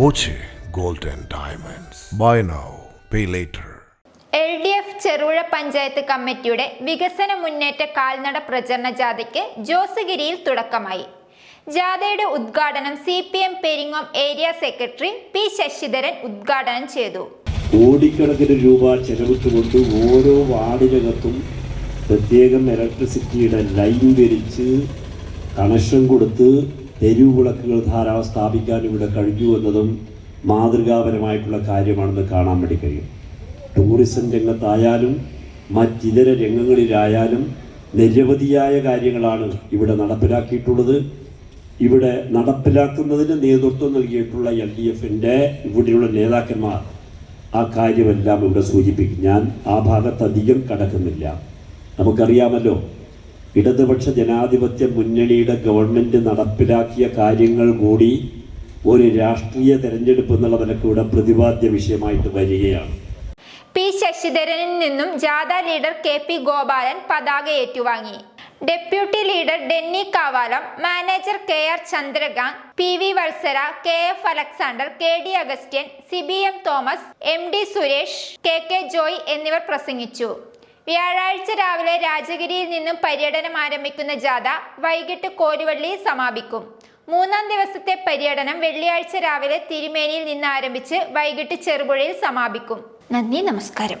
Boche golden diamonds. Buy now pay later L D F Cherupuzha panchayat കമ്മിറ്റിയുടെ വികസന മുന്നേറ്റ കാൽനട പ്രചരണ ജാഥയ്ക്ക് ജോസഗിരിയിൽ തുടക്കമായി. ജാഥയുടെ ഉദ്ഘാടനം C P M Peringome area secretary P Sasidharan ഉദ്ഘാടനം ചെയ്തു. കോടിക്കണക്കിന് രൂപ ചെലവിട്ടുകൊണ്ട് ഓരോ വാർഡിനകത്തും പ്രത്യേകം ഇലക്ട്രിസിറ്റിയുടെ ലൈൻ വരിച്ച് കണക്ഷൻ കൊടുത്ത് തെരുവ് വിളക്കുകൾ ധാരാളം സ്ഥാപിക്കാൻ ഇവിടെ കഴിഞ്ഞു എന്നതും മാതൃകാപരമായിട്ടുള്ള കാര്യമാണെന്ന് കാണാൻ വേണ്ടി കഴിയും. ടൂറിസം രംഗത്തായാലും മറ്റിതര രംഗങ്ങളിലായാലും നിരവധിയായ കാര്യങ്ങളാണ് ഇവിടെ നടപ്പിലാക്കിയിട്ടുള്ളത്. ഇവിടെ നടപ്പിലാക്കുന്നതിന് നേതൃത്വം നൽകിയിട്ടുള്ള എൽ ഡി എഫിന്റെ ഇവിടെയുള്ള നേതാക്കന്മാർ ആ കാര്യമെല്ലാം ഇവിടെ സൂചിപ്പിക്കും. ഞാൻ ആ ഭാഗത്ത് അധികം കടക്കുന്നില്ല. നമുക്കറിയാമല്ലോ ഇടതുപക്ഷ ജനാധിപത്യ മുന്നണിയുടെ ഗവൺമെന്റ് നടപ്പിലാക്കിയ കാര്യങ്ങൾ കൂടി ഒരു രാഷ്ട്രീയ തെരഞ്ഞെടുപ്പ് എന്നുള്ള നിലക്കൂടെ പ്രതിപാദ്യ വിഷയമായിട്ട് വരികയാണ്. പി ശശിധരനിൽ നിന്നും ജാഥ ലീഡർ കെ പി ഗോപാലൻ പതാക ഏറ്റുവാങ്ങി. Deputy leader Denny Kavalam manager K R Chandrakanth P V Valsara K F Alexander K D Augustine C B M Thomas M D Suresh K K Joy എന്നിവർ പ്രസംഗിച്ചു. വ്യാഴാഴ്ച രാവിലെ രാജഗിരിയിൽ നിന്നും പര്യടനം ആരംഭിക്കുന്ന ജാഥ വൈകിട്ട് കോരുവള്ളിയിൽ സമാപിക്കും. മൂന്നാം ദിവസത്തെ പര്യടനം വെള്ളിയാഴ്ച രാവിലെ തിരുമേനിയിൽ നിന്ന് ആരംഭിച്ച് വൈകിട്ട് ചെറുപുഴയിൽ സമാപിക്കും. നന്ദി നമസ്കാരം.